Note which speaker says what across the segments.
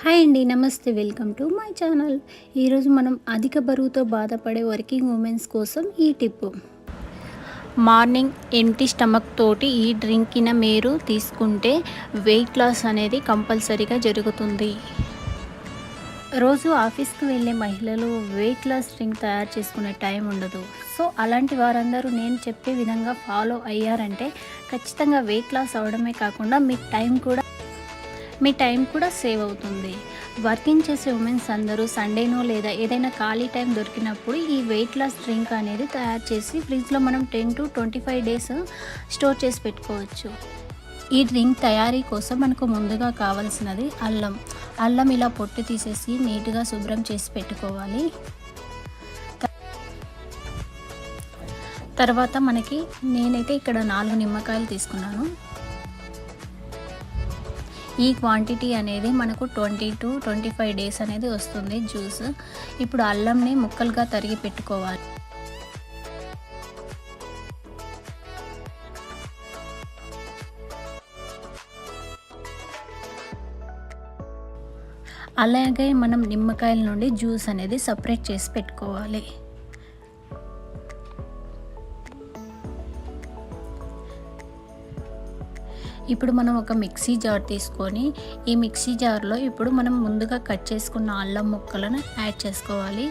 Speaker 1: Hi అండి నమస్తే welcome to my channel. ఈరోజు మనం అధిక బరువుతో బాధపడే వర్కింగ్ ఉమెన్స్ కోసం ఈ టిప్. మార్నింగ్ ఎంటీ స్టమక్ తోటి ఈ డ్రింక్కిన మీరు తీసుకుంటే వెయిట్ లాస్ అనేది కంపల్సరీగా జరుగుతుంది. రోజు ఆఫీస్కి వెళ్ళే మహిళలు వెయిట్ లాస్ డ్రింక్ తయారు చేసుకునే టైం ఉండదు. సో అలాంటి వారందరూ నేను చెప్పే విధంగా ఫాలో అయ్యారంటే ఖచ్చితంగా వెయిట్ లాస్ అవడమే కాకుండా మీ టైం కూడా మీ టైం కూడా సేవ్ అవుతుంది. వర్కింగ్ చేసే ఉమెన్స్ అందరూ సండేనో లేదా ఏదైనా ఖాళీ టైం దొరికినప్పుడు ఈ వెయిట్ లాస్ డ్రింక్ అనేది తయారు చేసి ఫ్రిడ్జ్లో మనం ten to twenty five days store చేసి పెట్టుకోవచ్చు. ఈ డ్రింక్ తయారీ కోసం మనకు ముందుగా కావాల్సినది అల్లం. అల్లం ఇలా పొట్టు తీసేసి నీట్గా శుభ్రం చేసి పెట్టుకోవాలి. తర్వాత మనకి నేనైతే ఇక్కడ నాలుగు నిమ్మకాయలు తీసుకున్నాను. ఈ క్వాంటిటీ అనేది మనకు twenty to twenty five days అనేది వస్తుంది జ్యూస్ ఇప్పుడు అల్లంని ముక్కలుగా తరిగి పెట్టుకోవాలి. అలాగే మనం నిమ్మకాయల నుండి జ్యూస్ అనేది సపరేట్ చేసి పెట్టుకోవాలి. ఇప్పుడు మనం ఒక మిక్సీ జార్ తీసుకొని ఈ మిక్సీ జార్లో ఇప్పుడు మనం ముందుగా కట్ చేసుకున్న అల్లం ముక్కలను యాడ్ చేసుకోవాలి.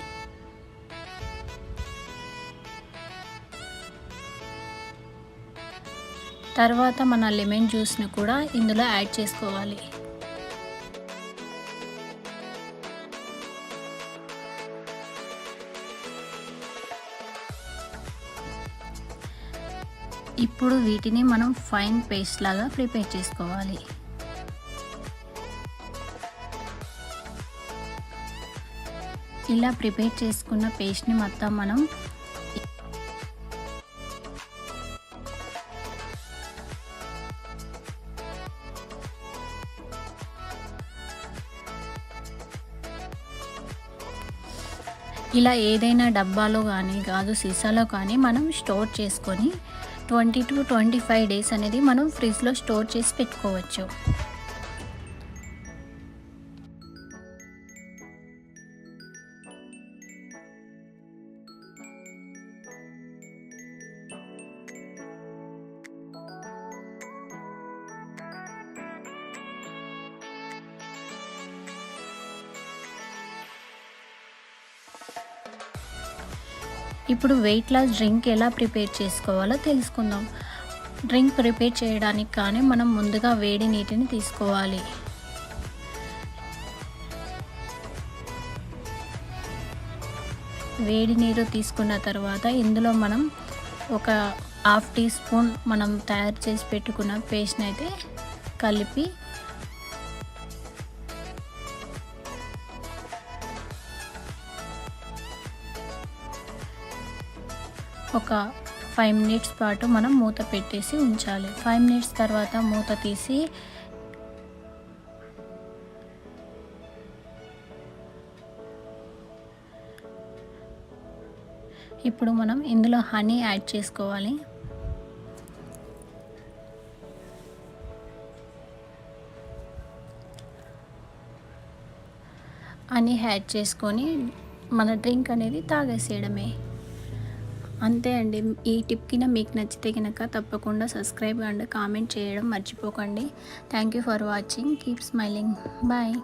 Speaker 1: తర్వాత మన లెమన్ జ్యూస్ని కూడా ఇందులో యాడ్ చేసుకోవాలి. ఇప్పుడు వీటిని మనం ఫైన్ పేస్ట్ లాగా ప్రిపేర్ చేసుకోవాలి. ఇలా ప్రిపేర్ చేసుకున్న పేస్ట్ని మొత్తం మనం ఇలా ఏదైనా డబ్బాలో కానీ కాదు సీసాలో కానీ మనం స్టోర్ చేసుకొని twenty to twenty five days అనేది మనం ఫ్రిడ్జ్లో స్టోర్ చేసి పెట్టుకోవచ్చు. ఇప్పుడు వెయిట్ లాస్ డ్రింక్ ఎలా ప్రిపేర్ చేసుకోవాలో తెలుసుకుందాం. డ్రింక్ ప్రిపేర్ చేయడానికి కానీ మనం ముందుగా వేడి నీటిని తీసుకోవాలి. వేడి నీరు తీసుకున్న తర్వాత ఇందులో మనం ఒక హాఫ్ టీ స్పూన్ మనం తయారు చేసి పెట్టుకున్న పేస్ట్ని అయితే కలిపి ఒక ఫైవ్ మినిట్స్ పాటు మనం మూత పెట్టేసి ఉంచాలి. ఫైవ్ మినిట్స్ తర్వాత మూత తీసి ఇప్పుడు మనం ఇందులో హనీ యాడ్ చేసుకోవాలి. హనీ యాడ్ చేసుకొని మన డ్రింక్ అనేది తాగేసేయడమే. అంతే అండి. ఈ టిప్ కింద మీకు నచ్చితే కనుక తప్పకుండా సబ్స్క్రైబ్ అండ్ కామెంట్ చేయడం మర్చిపోకండి. Thank you for watching. Keep smiling. Bye.